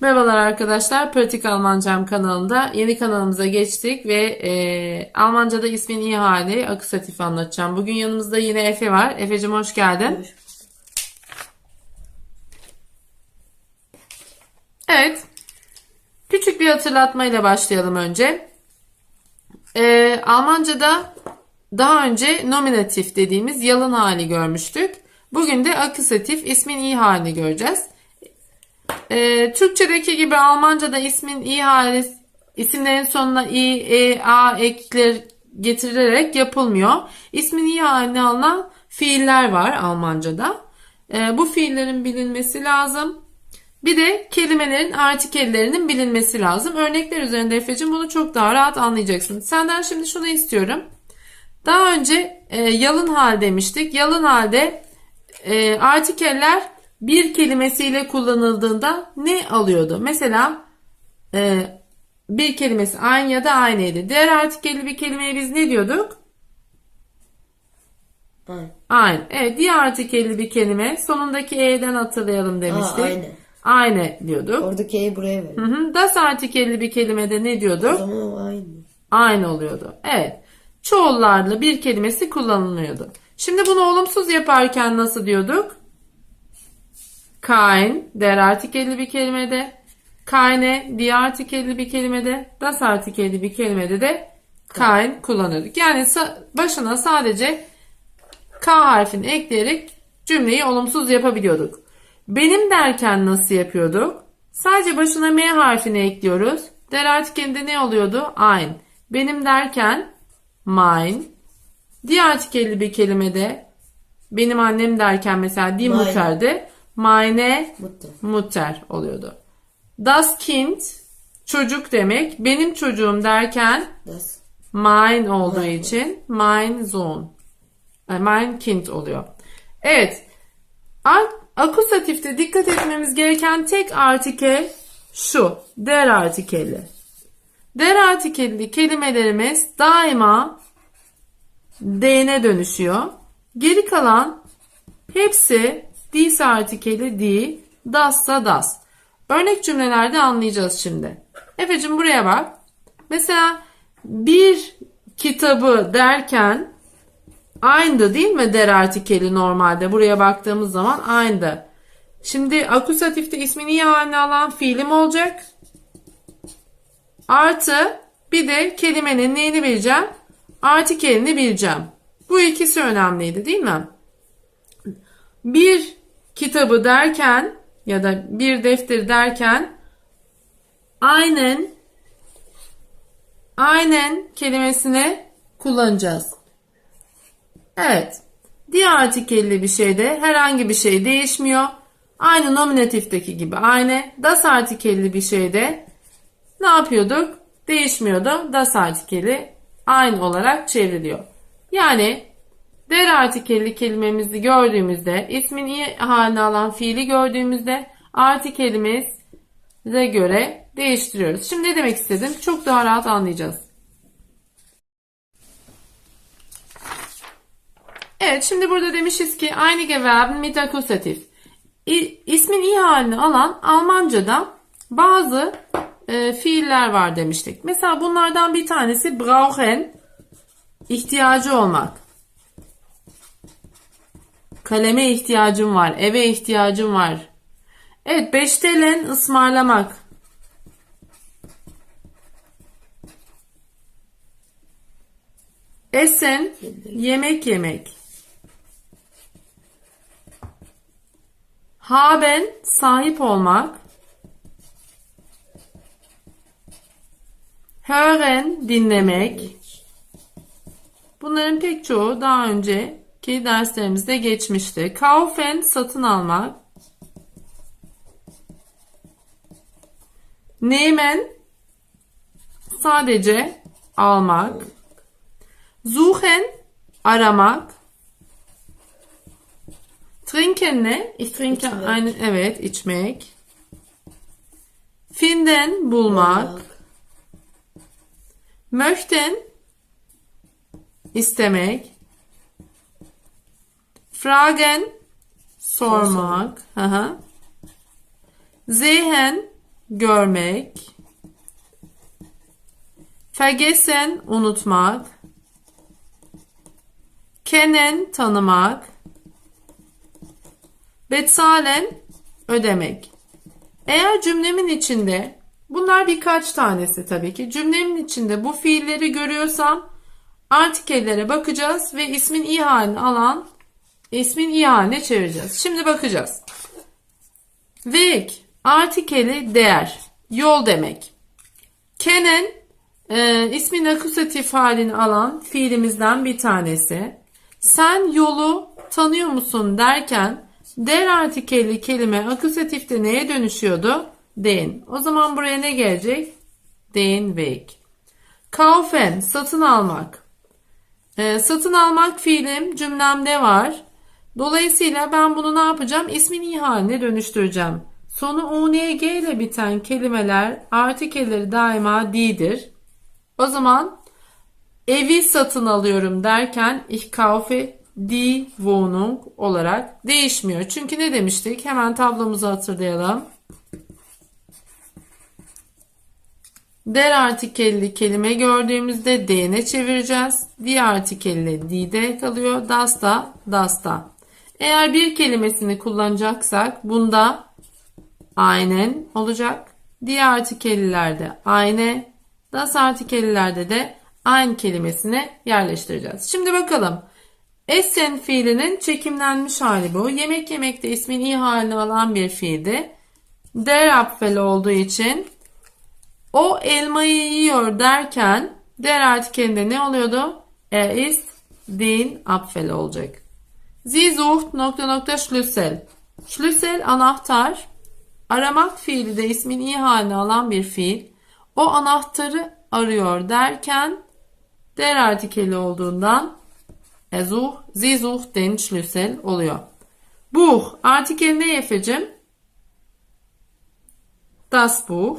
Merhabalar arkadaşlar, Pratik Almancam kanalında yeni kanalımıza geçtik ve e, Almanca'da ismin iyi hali akusatif anlatacağım. Bugün yanımızda yine Efe var. Efe'cim hoş geldin. Evet, küçük bir hatırlatmayla başlayalım önce. E, Almanca'da daha önce nominatif dediğimiz yalın hali görmüştük. Bugün de akusatif ismin iyi halini göreceğiz. Ee, Türkçedeki gibi Almanca'da ismin i hali isimlerin sonuna i, e, a ekler getirilerek yapılmıyor. İsmin i haline alınan fiiller var Almanca'da. Ee, bu fiillerin bilinmesi lazım. Bir de kelimelerin artikellerinin bilinmesi lazım. Örnekler üzerinde Efe'cim bunu çok daha rahat anlayacaksın. Senden şimdi şunu istiyorum. Daha önce e, yalın hal demiştik. Yalın halde e, artikeller bir kelimesiyle kullanıldığında ne alıyordu? Mesela e, bir kelimesi aynı ya da aynıydı. Diğer artikelli bir kelimeye biz ne diyorduk? Aynı. Aynı. Evet diğer artikelli bir kelime sonundaki e'den hatırlayalım demiştik. Aa, aynı. Aynı diyorduk. Oradaki E'yi buraya ver. Hı hı. Das artikelli bir kelimede ne O diyorduk? zaman o aynı. Aynı oluyordu. Evet. Çoğullarla bir kelimesi kullanılıyordu. Şimdi bunu olumsuz yaparken nasıl diyorduk? Kein, der artikelli bir kelimede. Keine, die artikelli bir kelimede. Das artikelli bir kelimede de kein kullanıyorduk. Yani başına sadece K harfini ekleyerek cümleyi olumsuz yapabiliyorduk. Benim derken nasıl yapıyorduk? Sadece başına M harfini ekliyoruz. Der artikelinde ne oluyordu? Ein. Benim derken mein. Die artikelli bir kelimede benim annem derken mesela die. Mutter'de meine Mutlu. Mutter oluyordu. Das Kind çocuk demek. Benim çocuğum derken Das. Mine olduğu Mine. için mine zone. Mine kind oluyor. Evet. Akusatifte dikkat etmemiz gereken tek artikel şu. Der artikeli. Der artikelli kelimelerimiz daima D'ne dönüşüyor. Geri kalan hepsi dies artikeli di, das'sa das. Örnek cümlelerde anlayacağız şimdi. Efe'cim buraya bak. Mesela bir kitabı derken aynı değil mi der artikeli normalde? Buraya baktığımız zaman aynı. Şimdi akusatifte ismini haline alan fiilim olacak. Artı bir de kelimenin neyini bileceğim? Artikelini bileceğim. Bu ikisi önemliydi değil mi? Bir kitabı derken ya da bir defteri derken aynen aynen kelimesini kullanacağız. Evet. Diğer artikelli bir şeyde herhangi bir şey değişmiyor. Aynı nominatifteki gibi aynı. Das artikelli bir şeyde ne yapıyorduk? Değişmiyordu. Das artikeli aynı olarak çevriliyor. Yani der artikelli kelimemizi gördüğümüzde, ismin iyi haline alan fiili gördüğümüzde artikelimize göre değiştiriyoruz. Şimdi ne demek istedim? Çok daha rahat anlayacağız. Evet şimdi burada demişiz ki aynı Gewerben mit Akkusatif. İ- İsmin iyi halini alan Almanca'da bazı e, fiiller var demiştik. Mesela bunlardan bir tanesi brauchen ihtiyacı olmak. Kaleme ihtiyacım var, eve ihtiyacım var. Evet, beştelen ısmarlamak. Essen yemek yemek. Haben sahip olmak. Hören dinlemek. Bunların pek çoğu daha önceki derslerimizde geçmişti. Kaufen satın almak. Nehmen sadece almak. Suchen aramak. Trinken ne? Ich trinke İçmek. evet içmek. Finden bulmak. Bak. Möchten istemek. Fragen sormak. Hı. Sehen görmek. Vergessen unutmak. Kennen tanımak. Bezahlen ödemek. Eğer cümlemin içinde bunlar birkaç tanesi tabii ki. Cümlemin içinde bu fiilleri görüyorsam artikellere bakacağız ve ismin iyi halini alan ismin iyi haline çevireceğiz. Şimdi bakacağız. Weg artikeli değer, yol demek. Kennen e, ismin akusatif halini alan fiilimizden bir tanesi. Sen yolu tanıyor musun derken der artikelli kelime akusatifte neye dönüşüyordu? Den. O zaman buraya ne gelecek? Den Weg. Kaufen satın almak. E, satın almak fiilim cümlemde var. Dolayısıyla ben bunu ne yapacağım? İsmin iyi haline dönüştüreceğim. Sonu ung ile biten kelimeler artikelleri daima di'dir. O zaman evi satın alıyorum derken ich kaufe die Wohnung olarak değişmiyor. Çünkü ne demiştik? Hemen tablomuzu hatırlayalım. Der artikelli kelime gördüğümüzde D'ne çevireceğiz. Die artikelli die'de kalıyor. Das da das'ta. Eğer bir kelimesini kullanacaksak bunda aynen olacak. Diğer artikellilerde ayne, das artikellilerde de aynı kelimesini yerleştireceğiz. Şimdi bakalım. Essen fiilinin çekimlenmiş hali bu. Yemek yemekte ismin iyi halini alan bir fiildi. Der Apfel olduğu için o elmayı yiyor derken der artikelinde ne oluyordu? Er ist den Apfel olacak. Sie sucht nokta nokta Schlüssel. Schlüssel anahtar. Aramak fiili de ismin iyi haline alan bir fiil. O anahtarı arıyor derken der artikeli olduğundan sucht, sie sucht den Schlüssel oluyor. Buch artikeli ne Efe'cim? Das Buch.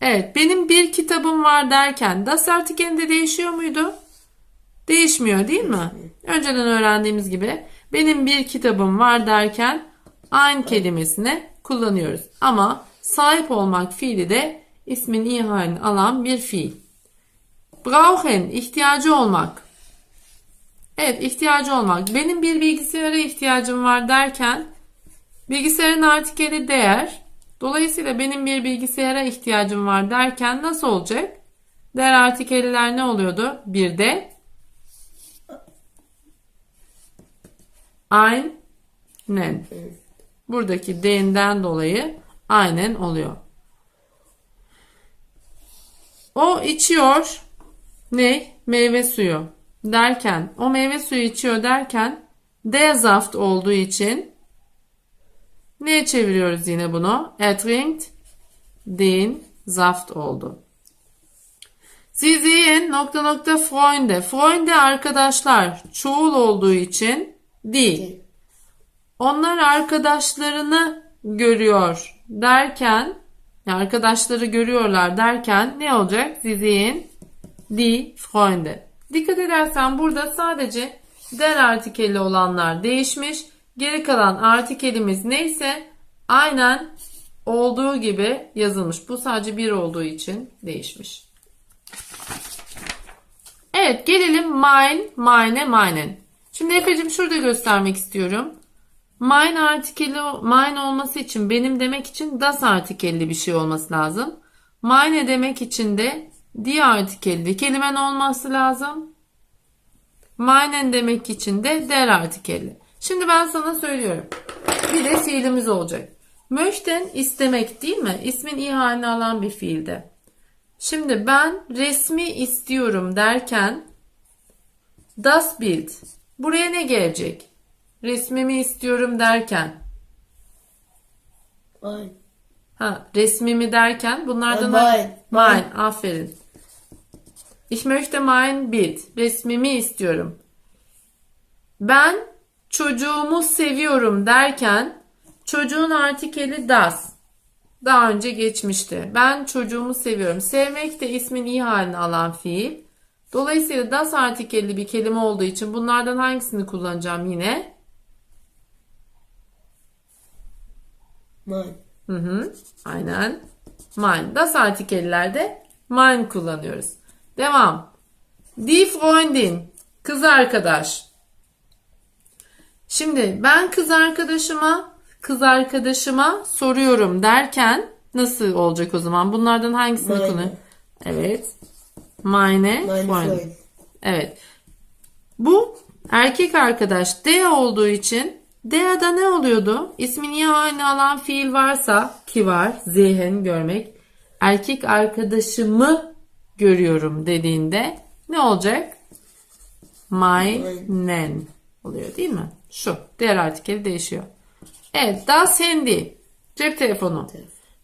Evet benim bir kitabım var derken das artikelinde değişiyor muydu? Değişmiyor değil mi? Önceden öğrendiğimiz gibi benim bir kitabım var derken aynı kelimesini kullanıyoruz. Ama sahip olmak fiili de ismin iyi halini alan bir fiil. Brauchen ihtiyacı olmak. Evet ihtiyacı olmak. Benim bir bilgisayara ihtiyacım var derken bilgisayarın artikeli değer. Dolayısıyla benim bir bilgisayara ihtiyacım var derken nasıl olacak? Değer artikeliler ne oluyordu? Bir de aynen. Buradaki D'den dolayı aynen oluyor. O içiyor ne? Meyve suyu derken o meyve suyu içiyor derken Desaft olduğu için neye çeviriyoruz yine bunu? Er trinkt den Saft oldu. Sie sehen nokta nokta Freunde. Freunde arkadaşlar. Çoğul olduğu için değil. Onlar arkadaşlarını görüyor derken arkadaşları görüyorlar derken ne olacak? Sie sehen die Freunde. Dikkat edersen burada sadece der artikeli olanlar değişmiş. Geri kalan artikelimiz neyse aynen olduğu gibi yazılmış. Bu sadece bir olduğu için değişmiş. Evet gelelim mine, mine, minen. Şimdi Efe'cim şurada göstermek istiyorum. Mine artikeli, mine olması için benim demek için das artikelli bir şey olması lazım. Mine demek için de die artikelli kelimen olması lazım. Meinen demek için de der artikelli. Şimdi ben sana söylüyorum. Bir de fiilimiz olacak. Möchten istemek değil mi? İsmin iyi halini alan bir fiilde. Şimdi ben resmi istiyorum derken das Bild. Buraya ne gelecek? Resmimi istiyorum derken. Mein. Ha, resmimi derken bunlardan Mein. Mein, aferin. Ich möchte mein Bild. Resmimi istiyorum. Ben çocuğumu seviyorum derken çocuğun artikeli das. Daha önce geçmişti. Ben çocuğumu seviyorum. Sevmek de ismin iyi halini alan fiil. Dolayısıyla das artikelli bir kelime olduğu için bunlardan hangisini kullanacağım yine? Mein. Hı hı. Aynen. mein. Das artikellerde mein kullanıyoruz. Devam. Die Freundin. Kız arkadaş. Şimdi ben kız arkadaşıma kız arkadaşıma soruyorum derken nasıl olacak o zaman? Bunlardan hangisini kullanıyor? Evet. Meine, Mein Freundin. Freund. Evet. Bu erkek arkadaş D olduğu için D'da ne oluyordu? İsmi niye aynı alan fiil varsa ki var zihin görmek. Erkek arkadaşımı görüyorum dediğinde ne olacak? Meinen oluyor değil mi? Şu. Diğer artikeli değişiyor. Evet. Das Handy. Cep telefonu.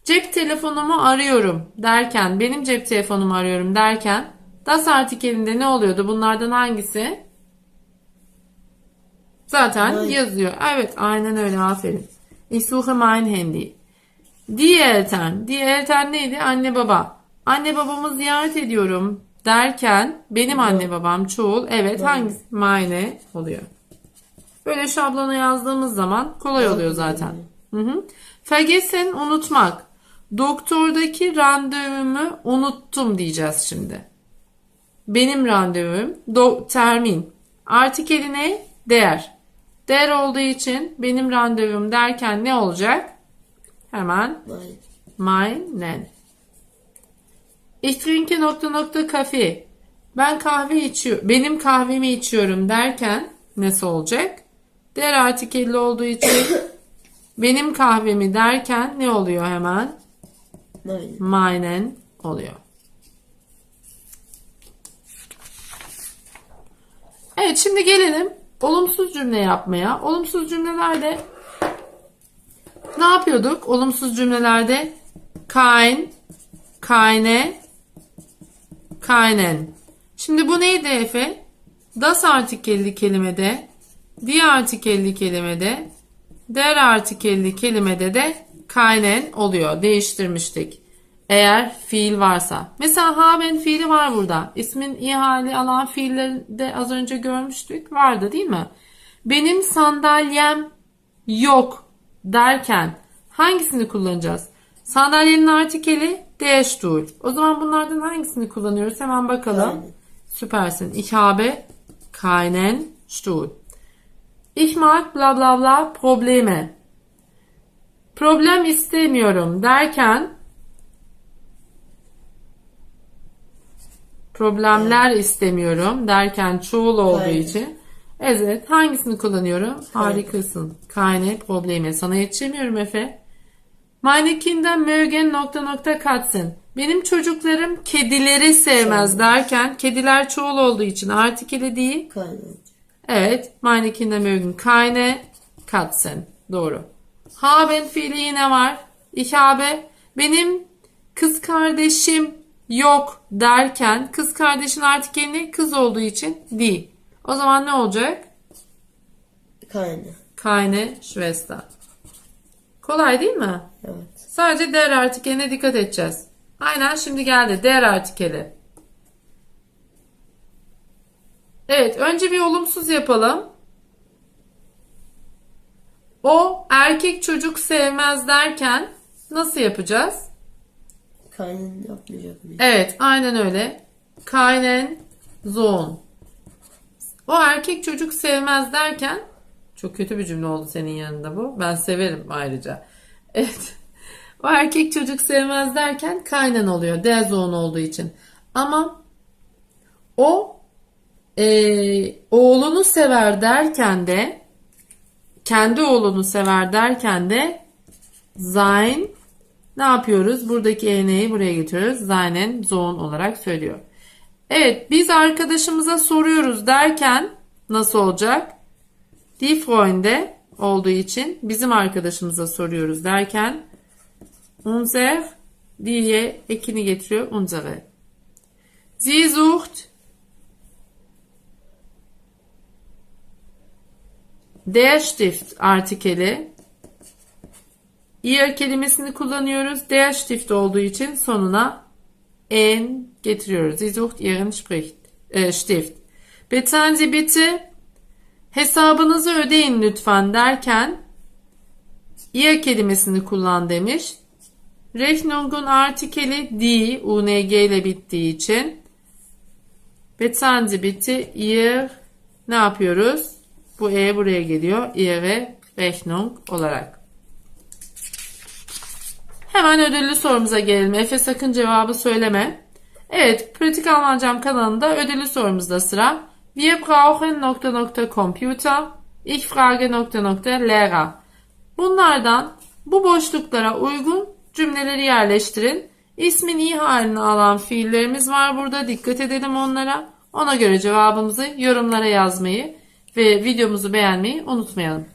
Cep telefonumu arıyorum derken, benim cep telefonumu arıyorum derken das artikelinde ne oluyordu? Bunlardan hangisi? Zaten Mein. yazıyor. Evet, aynen öyle. Aferin. Ich suche mein Handy. Die Eltern. Die Eltern neydi? Anne baba. Anne babamı ziyaret ediyorum derken benim anne babam çoğul. Evet, hangisi? Meine oluyor. Böyle şablona yazdığımız zaman kolay oluyor zaten. Hı hı. Vergessen unutmak. Doktordaki randevumu unuttum diyeceğiz şimdi. Benim randevum do, termin. Artikeli ne? Değer. Değer olduğu için benim randevum derken ne olacak? Hemen Mein. meinen. Ich trinke nokta nokta kafe. Ben kahve içiyorum. Benim kahvemi içiyorum derken nasıl olacak? Der artikelli olduğu için benim kahvemi derken ne oluyor hemen? Mein. Meinen oluyor. Evet şimdi gelelim olumsuz cümle yapmaya. Olumsuz cümlelerde ne yapıyorduk? Olumsuz cümlelerde kein, keine, keinen. Şimdi bu neydi Efe? Das artikelli kelimede, die artikelli kelimede, der artikelli kelimede de keinen oluyor. Değiştirmiştik. Eğer fiil varsa. Mesela haben fiili var burada. İsmin iyi hali alan fiilleri de az önce görmüştük. Vardı değil mi? Benim sandalyem yok derken hangisini kullanacağız? Sandalyenin artikeli der Stuhl. O zaman bunlardan hangisini kullanıyoruz? Hemen bakalım. Keinen. Süpersin. Ich habe keinen Stuhl. Ich mag bla bla bla Probleme. Problem istemiyorum derken problemler istemiyorum derken çoğul olduğu Aynen. için evet hangisini kullanıyorum? Harikasın. Keine Probleme. Sana yetişemiyorum Efe. Meine Kinder mögen nokta nokta katzen. Benim çocuklarım kedileri sevmez derken kediler çoğul olduğu için artikeli değil. Keinen. Evet. Meine Kinder mögen keine Katzen. Doğru. Haben fiili yine var. Ich habe benim kız kardeşim yok derken kız kardeşin artikeli kız olduğu için die. O zaman ne olacak? Keine. Keine Schwester. Kolay değil mi? Evet. Sadece der artikeline dikkat edeceğiz. Aynen şimdi geldi der artikeli. Evet önce bir olumsuz yapalım. O erkek çocuk sevmez derken nasıl yapacağız? Keinen yapmayacak mıyım? Evet aynen öyle. Keinen Sohn. O erkek çocuk sevmez derken çok kötü bir cümle oldu senin yanında bu. Ben severim ayrıca. Evet. O erkek çocuk sevmez derken kaynen oluyor. Der Sohn olduğu için. Ama o eee, oğlunu sever derken de kendi oğlunu sever derken de sein ne yapıyoruz? Buradaki e'neyi buraya getiriyoruz. Seinen Sohn olarak söylüyor. Evet biz arkadaşımıza soruyoruz derken nasıl olacak? Die Freunde olduğu için bizim arkadaşımıza soruyoruz derken unser diye ekini getiriyor unsere. Sie sucht Der Stift artikeli ihr kelimesini kullanıyoruz. Der Stift olduğu için sonuna en getiriyoruz. Sie sucht ihren Spricht, äh, Stift. Bezahlen bitte hesabınızı ödeyin lütfen derken ihr kelimesini kullan demiş. Rechnung'un artikeli die, ung ile bittiği için. Bezahlen Sie bitte ihr ne yapıyoruz? Bu e buraya geliyor. Ihre Rechnung olarak. Hemen ödüllü sorumuza gelelim. Efe sakın cevabı söyleme. Evet, Pratik Almancam kanalında ödüllü sorumuzda sıra. Wir brauchen nokta nokta Computer. Ich frage nokta nokta Lehrer. Bunlardan bu boşluklara uygun cümleleri yerleştirin. İsmin iyi halini alan fiillerimiz var burada. Dikkat edelim onlara. Ona göre cevabımızı yorumlara yazmayı ve videomuzu beğenmeyi unutmayalım.